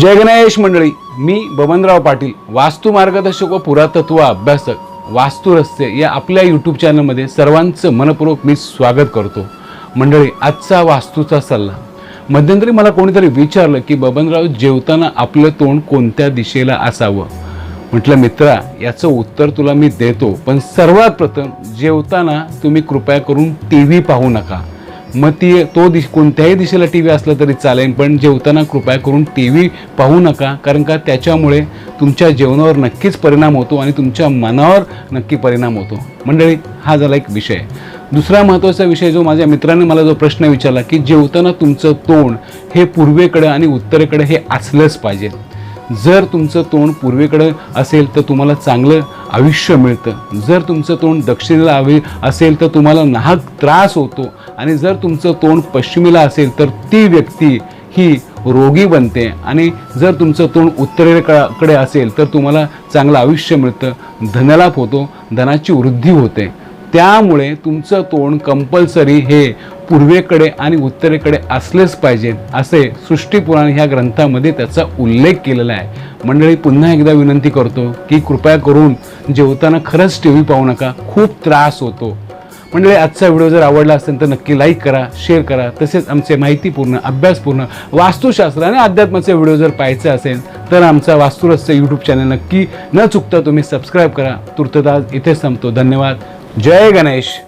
जय गणेश मंडळी मी बबनराव पाटील वास्तू मार्गदर्शक व पुरातत्व अभ्यासक वास्तू रस्ते या आपल्या यूट्यूब चॅनलमध्ये सर्वांचं मनपूर्वक मी स्वागत करतो. मंडळी आजचा वास्तूचा सल्ला. मध्यंतरी मला कोणीतरी विचारलं की बबनराव जेवताना आपलं तोंड कोणत्या दिशेला असावं? म्हटलं मित्रा याचं उत्तर तुला मी देतो पण सर्वात प्रथम जेवताना तुम्ही कृपया करून टी व्ही पाहू नका. मग ती तो दिश कोणत्याही दिशेला टी व्ही असला तरी चालेल पण जेवताना कृपया करून टी व्ही पाहू नका कारण का त्याच्यामुळे तुमच्या जेवणावर नक्कीच परिणाम होतो आणि तुमच्या मनावर नक्की परिणाम होतो. मंडळी हा झाला एक विषय. दुसरा महत्त्वाचा विषय जो माझ्या मित्राने मला जो प्रश्न विचारला की जेवताना तुमचं तोंड हे पूर्वेकडे आणि उत्तरेकडे हे असलंच पाहिजे. जर तुमचं तोंड पूर्वेकडं असेल तर तुम्हाला चांगलं आयुष्य मिळतं. जर तुमचं तोंड दक्षिणेला हवे असेल तर तुम्हाला नाहक त्रास होतो. आणि जर तुमचं तोंड पश्चिमेला असेल तर ती व्यक्ती ही रोगी बनते. आणि जर तुमचं तोंड उत्तरेकडे असेल तर तुम्हाला चांगलं आयुष्य मिळतं. धनलाभ होतो. धनाची वृद्धी होते. त्यामुळे तुमचं तोंड कंपल्सरी हे पूर्वेकडे आणि उत्तरेकडे असलेच पाहिजे असे सृष्टीपुराण ह्या ग्रंथामध्ये त्याचा उल्लेख केलेला आहे. मंडळी पुन्हा एकदा विनंती करतो की कृपया करून जेवताना खरंच टी व्ही पाहू नका खूप त्रास होतो. मंडळी आजचा व्हिडिओ जर आवडला असेल तर नक्की लाईक करा शेअर करा तसेच आमचे माहितीपूर्ण अभ्यासपूर्ण वास्तुशास्त्र आणि अध्यात्माचे व्हिडिओ जर पाहायचे असेल तर आमचा वास्तुरस्य यूट्यूब चॅनल नक्की न चुकता तुम्ही सबस्क्राईब करा. तुर्तदास इथेच संपतो. धन्यवाद. जय गणेश.